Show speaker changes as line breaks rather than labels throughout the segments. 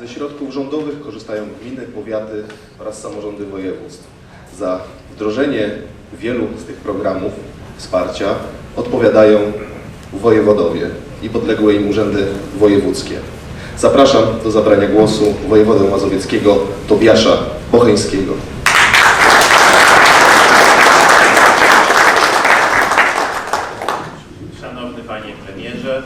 Ze środków rządowych korzystają gminy, powiaty oraz samorządy województw. Za wdrożenie wielu z tych programów wsparcia odpowiadają wojewodowie i podległe im urzędy wojewódzkie. Zapraszam do zabrania głosu wojewodę mazowieckiego Tobiasza Bocheńskiego.
Szanowny Panie Premierze,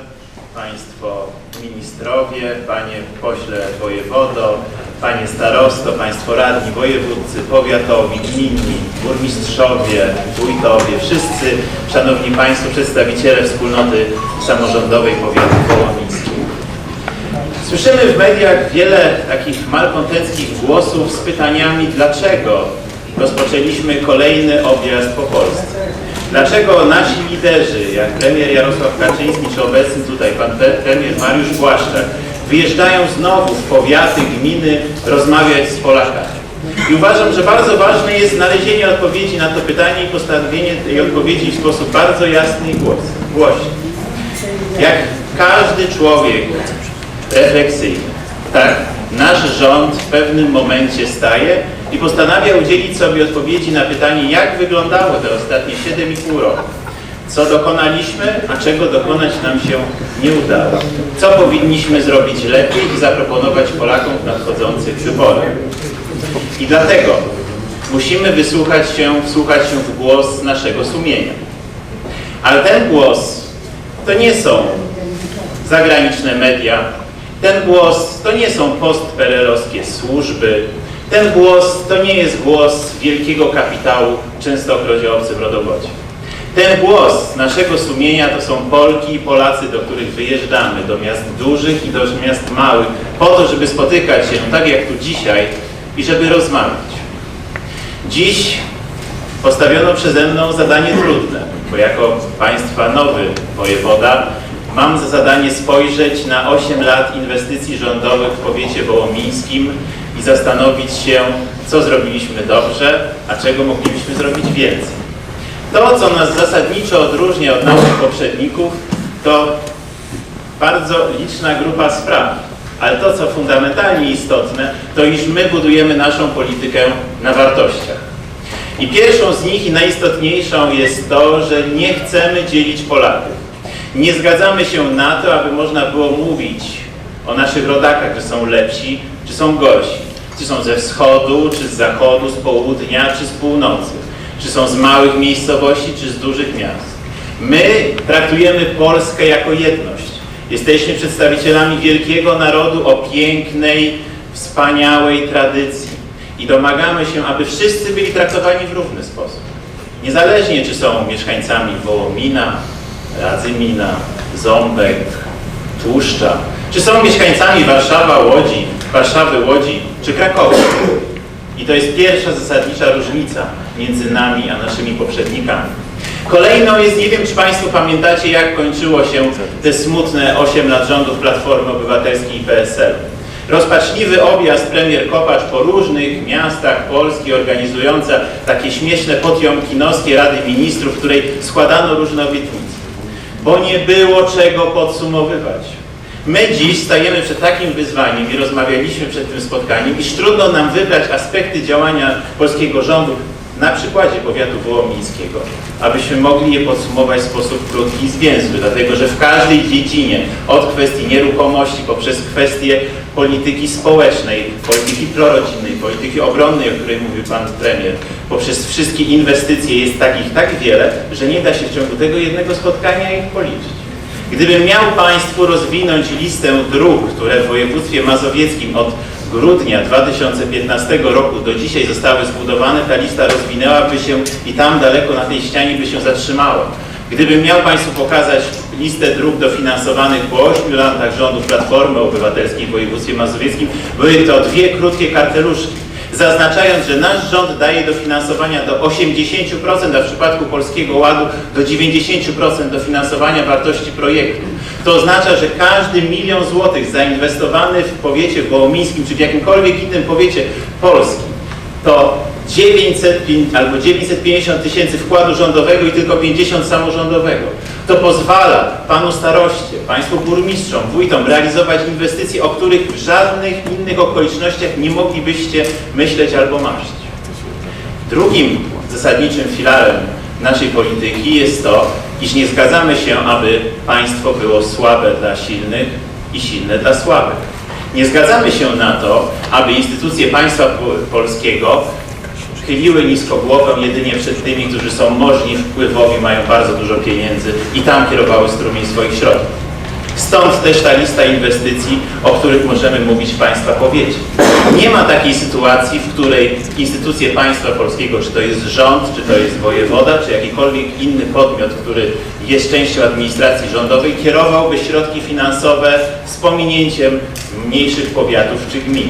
Państwo Ministrowie, Panie Pośle Wojewodo, Panie Starosto, Państwo Radni Wojewódcy, Powiatowi, Gminni, Burmistrzowie, Wójtowie, wszyscy Szanowni Państwo Przedstawiciele Wspólnoty Samorządowej Powiatu Wołomińskiego. Słyszymy w mediach wiele takich malkontenckich głosów z pytaniami, dlaczego rozpoczęliśmy kolejny objazd po Polsce. Dlaczego nasi liderzy, jak premier Jarosław Kaczyński, czy obecny tutaj pan pre- premier Mariusz Błaszczak, wyjeżdżają znowu w powiaty, gminy rozmawiać z Polakami. I uważam, że bardzo ważne jest znalezienie odpowiedzi na to pytanie i postanowienie tej odpowiedzi w sposób bardzo jasny i głośny. Jak każdy człowiek refleksyjny, tak, nasz rząd w pewnym momencie staje i postanawia udzielić sobie odpowiedzi na pytanie, jak wyglądało te ostatnie 7,5 roku. Co dokonaliśmy, a czego dokonać nam się nie udało. Co powinniśmy zrobić lepiej i zaproponować Polakom w nadchodzących wyborach. I dlatego musimy wysłuchać się, wsłuchać się w głos naszego sumienia. Ale ten głos to nie są zagraniczne media, ten głos to nie są postperelowskie służby, ten głos to nie jest głos wielkiego kapitału, częstokroć o rodowodzie. Ten głos naszego sumienia to są Polki i Polacy, do których wyjeżdżamy, do miast dużych i do miast małych, po to, żeby spotykać się, tak jak tu dzisiaj, i żeby rozmawiać. Dziś postawiono przeze mną zadanie trudne, bo jako Państwa nowy wojewoda mam za zadanie spojrzeć na 8 lat inwestycji rządowych w powiecie wołomińskim i zastanowić się, co zrobiliśmy dobrze, a czego moglibyśmy zrobić więcej. To, co nas zasadniczo odróżnia od naszych poprzedników, to bardzo liczna grupa spraw. Ale to, co fundamentalnie istotne, to iż my budujemy naszą politykę na wartościach. I pierwszą z nich i najistotniejszą jest to, że nie chcemy dzielić Polaków. Nie zgadzamy się na to, aby można było mówić o naszych rodakach, że są lepsi, czy są gorsi. Czy są ze wschodu, czy z zachodu, z południa, czy z północy. Czy są z małych miejscowości, czy z dużych miast. My traktujemy Polskę jako jedność. Jesteśmy przedstawicielami wielkiego narodu o pięknej, wspaniałej tradycji i domagamy się, aby wszyscy byli traktowani w równy sposób. Niezależnie czy są mieszkańcami Wołomina, Radzymina, Ząbek, Tłuszcza, czy są mieszkańcami Warszawa, Łodzi, Warszawy, Łodzi czy Krakowa. I to jest pierwsza zasadnicza różnica między nami a naszymi poprzednikami. Kolejną jest, nie wiem czy Państwo pamiętacie, jak kończyło się te smutne 8 lat rządów Platformy Obywatelskiej i PSL. Rozpaczliwy objazd premier Kopacz po różnych miastach Polski organizująca takie śmieszne potiomkinowskie Rady Ministrów, w której składano różne obietnice. Bo nie było czego podsumowywać. My dziś stajemy przed takim wyzwaniem i rozmawialiśmy przed tym spotkaniem, iż trudno nam wybrać aspekty działania polskiego rządu na przykładzie powiatu wołomińskiego, abyśmy mogli je podsumować w sposób krótki i zwięzły, dlatego że w każdej dziedzinie, od kwestii nieruchomości poprzez kwestie polityki społecznej, polityki prorodzinnej, polityki obronnej, o której mówił Pan Premier, poprzez wszystkie inwestycje jest takich tak wiele, że nie da się w ciągu tego jednego spotkania ich policzyć. Gdybym miał Państwu rozwinąć listę dróg, które w województwie mazowieckim od grudnia 2015 roku do dzisiaj zostały zbudowane, ta lista rozwinęłaby się i tam daleko na tej ścianie by się zatrzymała. Gdybym miał Państwu pokazać listę dróg dofinansowanych po 8 latach rządów Platformy Obywatelskiej w województwie mazowieckim, były to dwie krótkie karteluszki zaznaczając, że nasz rząd daje dofinansowania do 80%, a w przypadku Polskiego Ładu do 90% dofinansowania wartości projektu. To oznacza, że każdy milion złotych zainwestowany w powiecie wołomińskim czy w jakimkolwiek innym powiecie polskim to 900 pin- albo 950 tysięcy wkładu rządowego i tylko 50 samorządowego. To pozwala panu staroście, państwu burmistrzom, wójtom realizować inwestycje, o których w żadnych innych okolicznościach nie moglibyście myśleć albo marzyć. Drugim zasadniczym filarem naszej polityki jest to, iż nie zgadzamy się, aby państwo było słabe dla silnych i silne dla słabych. Nie zgadzamy się na to, aby instytucje państwa po- polskiego chyliły nisko głowę jedynie przed tymi, którzy są możni, wpływowi, mają bardzo dużo pieniędzy i tam kierowały strumień swoich środków. Stąd też ta lista inwestycji, o których możemy mówić w Państwa powiecie. Nie ma takiej sytuacji, w której instytucje państwa polskiego, czy to jest rząd, czy to jest wojewoda, czy jakikolwiek inny podmiot, który jest częścią administracji rządowej, kierowałby środki finansowe z pominięciem mniejszych powiatów czy gmin.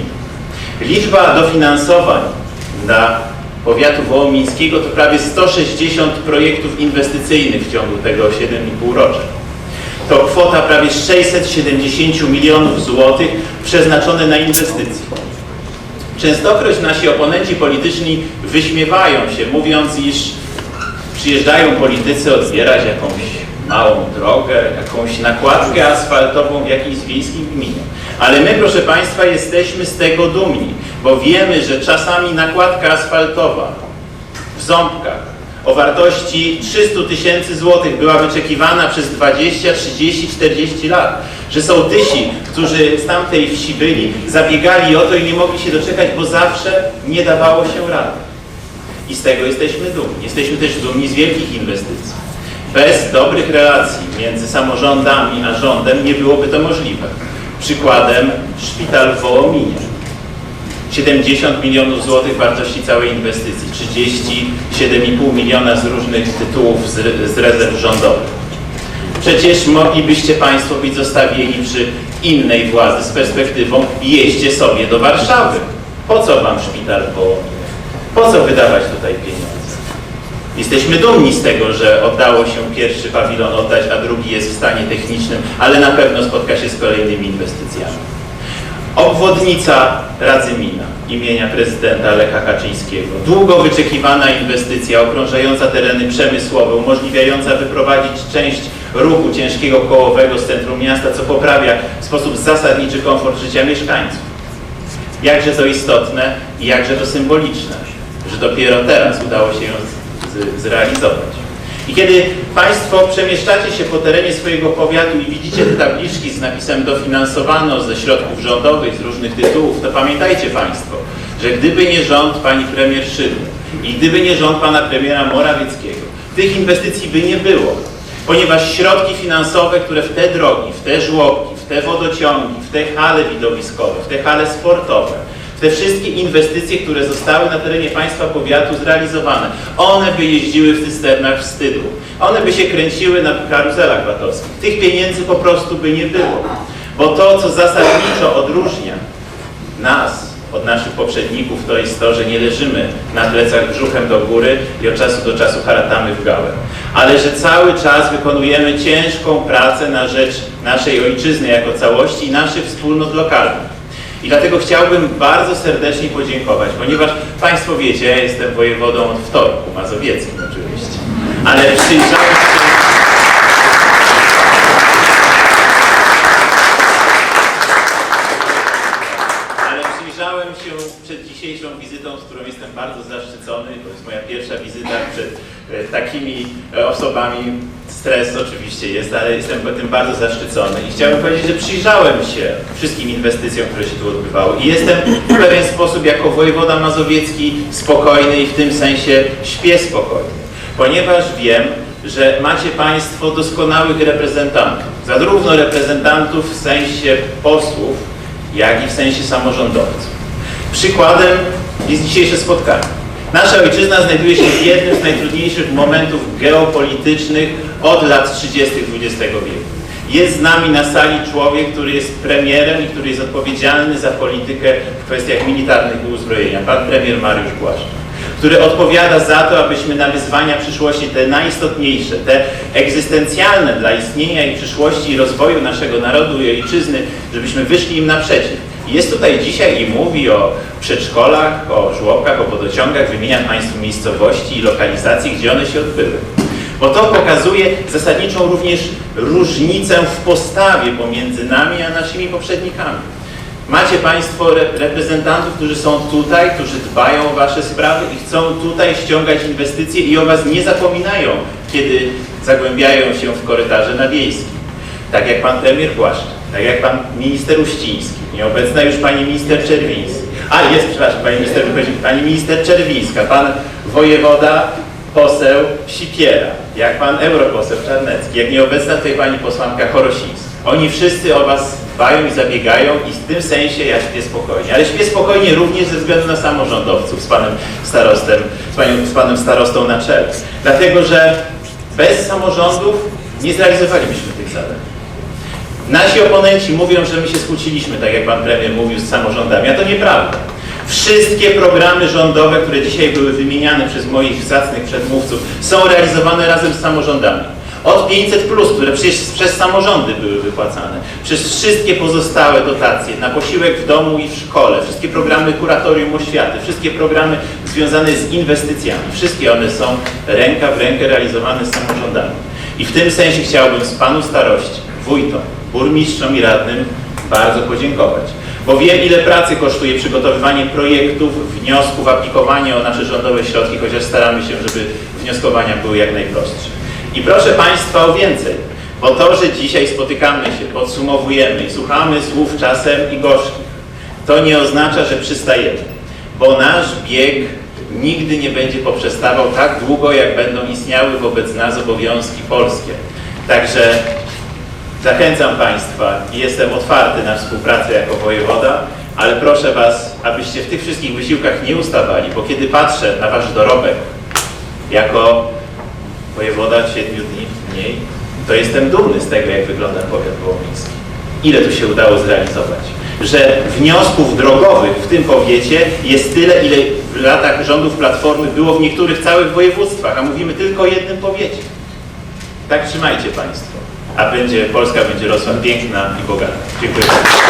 Liczba dofinansowań dla powiatu wołomińskiego to prawie 160 projektów inwestycyjnych w ciągu tego 7,5 roku. To kwota prawie 670 milionów złotych przeznaczone na inwestycje. Częstokroć nasi oponenci polityczni wyśmiewają się, mówiąc, iż przyjeżdżają politycy odbierać jakąś małą drogę, jakąś nakładkę asfaltową w jakiejś wiejskim gminie. Ale my, proszę Państwa, jesteśmy z tego dumni, bo wiemy, że czasami nakładka asfaltowa w Ząbkach o wartości 300 tysięcy złotych była wyczekiwana przez 20, 30, 40 lat. Że sołtysi, którzy z tamtej wsi byli, zabiegali o to i nie mogli się doczekać, bo zawsze nie dawało się rady. I z tego jesteśmy dumni. Jesteśmy też dumni z wielkich inwestycji. Bez dobrych relacji między samorządami a rządem nie byłoby to możliwe. Przykładem szpital w Wołominie. 70 milionów złotych wartości całej inwestycji, 37,5 miliona z różnych tytułów z, z rezerw rządowych. Przecież moglibyście Państwo być zostawieni przy innej władzy z perspektywą jeźdźcie sobie do Warszawy. Po co Wam szpital w Wołominie? Po co wydawać tutaj pieniądze? Jesteśmy dumni z tego, że oddało się pierwszy pawilon oddać, a drugi jest w stanie technicznym, ale na pewno spotka się z kolejnymi inwestycjami. Obwodnica Radzymina imienia prezydenta Lecha Kaczyńskiego. Długo wyczekiwana inwestycja okrążająca tereny przemysłowe, umożliwiająca wyprowadzić część ruchu ciężkiego kołowego z centrum miasta, co poprawia w sposób zasadniczy komfort życia mieszkańców. Jakże to istotne i jakże to symboliczne, że dopiero teraz udało się ją zrealizować. I kiedy Państwo przemieszczacie się po terenie swojego powiatu i widzicie te tabliczki z napisem dofinansowano ze środków rządowych, z różnych tytułów, to pamiętajcie Państwo, że gdyby nie rząd Pani Premier Szydło i gdyby nie rząd Pana Premiera Morawieckiego, tych inwestycji by nie było, ponieważ środki finansowe, które w te drogi, w te żłobki, w te wodociągi, w te hale widowiskowe, w te hale sportowe, te wszystkie inwestycje, które zostały na terenie państwa powiatu zrealizowane, one by jeździły w cysternach wstydu. One by się kręciły na karuzelach VAT-owskich. Tych pieniędzy po prostu by nie było. Bo to, co zasadniczo odróżnia nas od naszych poprzedników, to jest to, że nie leżymy na plecach brzuchem do góry i od czasu do czasu haratamy w gałę. Ale że cały czas wykonujemy ciężką pracę na rzecz naszej ojczyzny jako całości i naszych wspólnot lokalnych. I dlatego chciałbym bardzo serdecznie podziękować, ponieważ Państwo wiecie, ja jestem wojewodą od wtorku, mazowieckim oczywiście, ale przyjrzałem się... Ale przyjrzałem się przed dzisiejszą wizytą, z którą jestem bardzo zaszczycony. To jest moja pierwsza wizyta przed e, takimi e, osobami. Stres oczywiście jest, ale jestem tym bardzo zaszczycony. I chciałem powiedzieć, że przyjrzałem się wszystkim inwestycjom, które się tu odbywały. I jestem w pewien sposób jako wojewoda mazowiecki spokojny i w tym sensie śpię spokojnie. Ponieważ wiem, że macie Państwo doskonałych reprezentantów. Zarówno reprezentantów w sensie posłów, jak i w sensie samorządowców. Przykładem jest dzisiejsze spotkanie. Nasza ojczyzna znajduje się w jednym z najtrudniejszych momentów geopolitycznych od lat 30. XX wieku. Jest z nami na sali człowiek, który jest premierem i który jest odpowiedzialny za politykę w kwestiach militarnych i uzbrojenia, pan premier Mariusz Błaszczak który odpowiada za to, abyśmy na wyzwania przyszłości, te najistotniejsze, te egzystencjalne dla istnienia i przyszłości i rozwoju naszego narodu i ojczyzny, żebyśmy wyszli im naprzeciw. Jest tutaj dzisiaj i mówi o przedszkolach, o żłobkach, o wodociągach, wymienia Państwu miejscowości i lokalizacji, gdzie one się odbyły. Bo to pokazuje zasadniczą również różnicę w postawie pomiędzy nami a naszymi poprzednikami. Macie Państwo re- reprezentantów, którzy są tutaj, którzy dbają o Wasze sprawy i chcą tutaj ściągać inwestycje i o Was nie zapominają, kiedy zagłębiają się w korytarze na wiejskim. Tak jak Pan Premier Błaszczak, tak jak Pan Minister Uściński, nieobecna już Pani Minister Czerwiński. A, jest, przepraszam, Pani Minister, Pani Minister Czerwińska, Pan Wojewoda, poseł Sipiera, jak Pan Europoseł Czarnecki, jak nieobecna tutaj Pani Posłanka Chorosińska. Oni wszyscy o Was dbają i zabiegają i w tym sensie ja śpię spokojnie. Ale śpię spokojnie również ze względu na samorządowców z Panem Starostem, z, panią, z Panem Starostą na czele. Dlatego, że bez samorządów nie zrealizowalibyśmy tych zadań. Nasi oponenci mówią, że my się skłóciliśmy, tak jak pan premier mówił, z samorządami, a to nieprawda. Wszystkie programy rządowe, które dzisiaj były wymieniane przez moich zacnych przedmówców, są realizowane razem z samorządami. Od 500, które przecież przez samorządy były wypłacane, przez wszystkie pozostałe dotacje na posiłek w domu i w szkole, wszystkie programy kuratorium oświaty, wszystkie programy związane z inwestycjami, wszystkie one są ręka w rękę realizowane z samorządami. I w tym sensie chciałbym z panu starości, wójtom, burmistrzom i radnym bardzo podziękować. Bo wiem, ile pracy kosztuje przygotowywanie projektów, wniosków, aplikowanie o nasze rządowe środki, chociaż staramy się, żeby wnioskowania były jak najprostsze. I proszę Państwa o więcej, bo to, że dzisiaj spotykamy się, podsumowujemy i słuchamy słów czasem i gorzkich, to nie oznacza, że przystajemy, bo nasz bieg nigdy nie będzie poprzestawał tak długo, jak będą istniały wobec nas obowiązki polskie. Także Zachęcam Państwa i jestem otwarty na współpracę jako wojewoda, ale proszę Was, abyście w tych wszystkich wysiłkach nie ustawali, bo kiedy patrzę na Wasz dorobek jako wojewoda siedmiu dni mniej, to jestem dumny z tego, jak wygląda powiat wołomiński. Ile tu się udało zrealizować? Że wniosków drogowych w tym powiecie jest tyle, ile w latach rządów Platformy było w niektórych całych województwach, a mówimy tylko o jednym powiecie. Tak trzymajcie Państwo, a będzie, Polska będzie rosła piękna i bogata. Dziękuję bardzo.